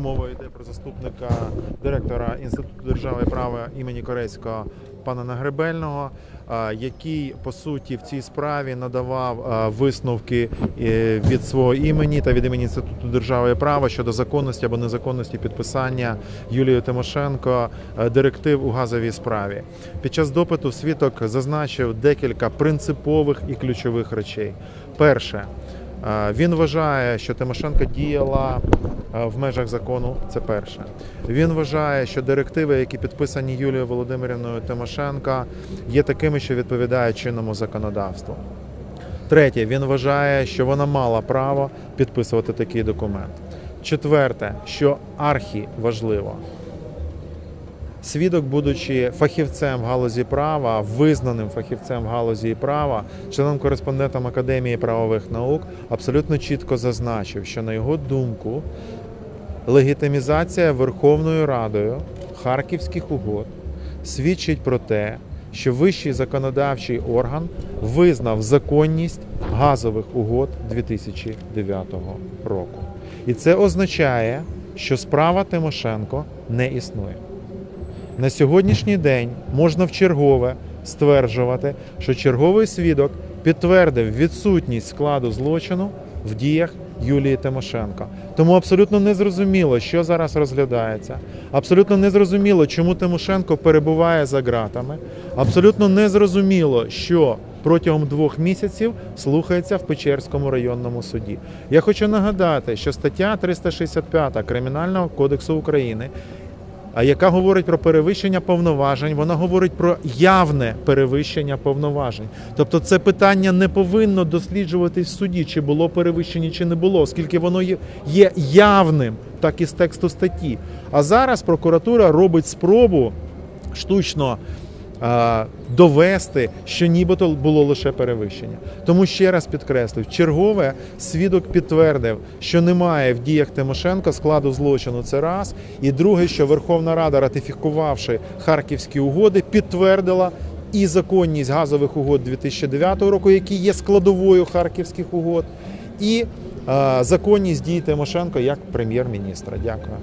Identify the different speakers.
Speaker 1: мова йде про заступника директора Інституту держави і права імені Корецького пана Нагребельного, який по суті в цій справі надавав висновки е, від свого імені та від імені Інституту держави і права щодо законності або незаконності підписання Юлією Тимошенко е, директив у газовій справі. Під час допиту свідок зазначив декілька принципових і ключових речей. Перше, е, він вважає, що Тимошенко діяла е, в межах закону. Це перше. Він вважає, що директиви, які підписані Юлією Володимирівною Тимошенко, є такими, що відповідають чинному законодавству. Третє, він вважає, що вона мала право підписувати такий документ. Четверте, що архі важливо. Свідок, будучи фахівцем галузі права, визнаним фахівцем галузі права, членом кореспондентом Академії правових наук, абсолютно чітко зазначив, що на його думку легітимізація Верховною Радою Харківських угод свідчить про те, що вищий законодавчий орган визнав законність газових угод 2009 року. І це означає, що справа Тимошенко не існує. На сьогоднішній день можна вчергове стверджувати, що черговий свідок підтвердив відсутність складу злочину в діях Юлії Тимошенко. Тому абсолютно незрозуміло, що зараз розглядається. Абсолютно незрозуміло, чому Тимошенко перебуває за ґратами. Абсолютно незрозуміло, що протягом двох місяців слухається в Печерському районному суді. Я хочу нагадати, що стаття 365 Кримінального кодексу України яка говорить про перевищення повноважень, вона говорить про явне перевищення повноважень. Тобто це питання не повинно досліджуватись в суді, чи було перевищення, чи не було, оскільки воно є- явним, так і з тексту статті. А зараз прокуратура робить спробу штучно довести, що нібито було лише перевищення. Тому ще раз підкреслив, чергове свідок підтвердив, що немає в діях Тимошенко складу злочину. Це раз. І друге, що Верховна Рада, ратифікувавши харківські угоди, підтвердила. І законність газових угод 2009 року, які є складовою харківських угод, і законність дій Тимошенко як прем'єр-міністра. Дякую.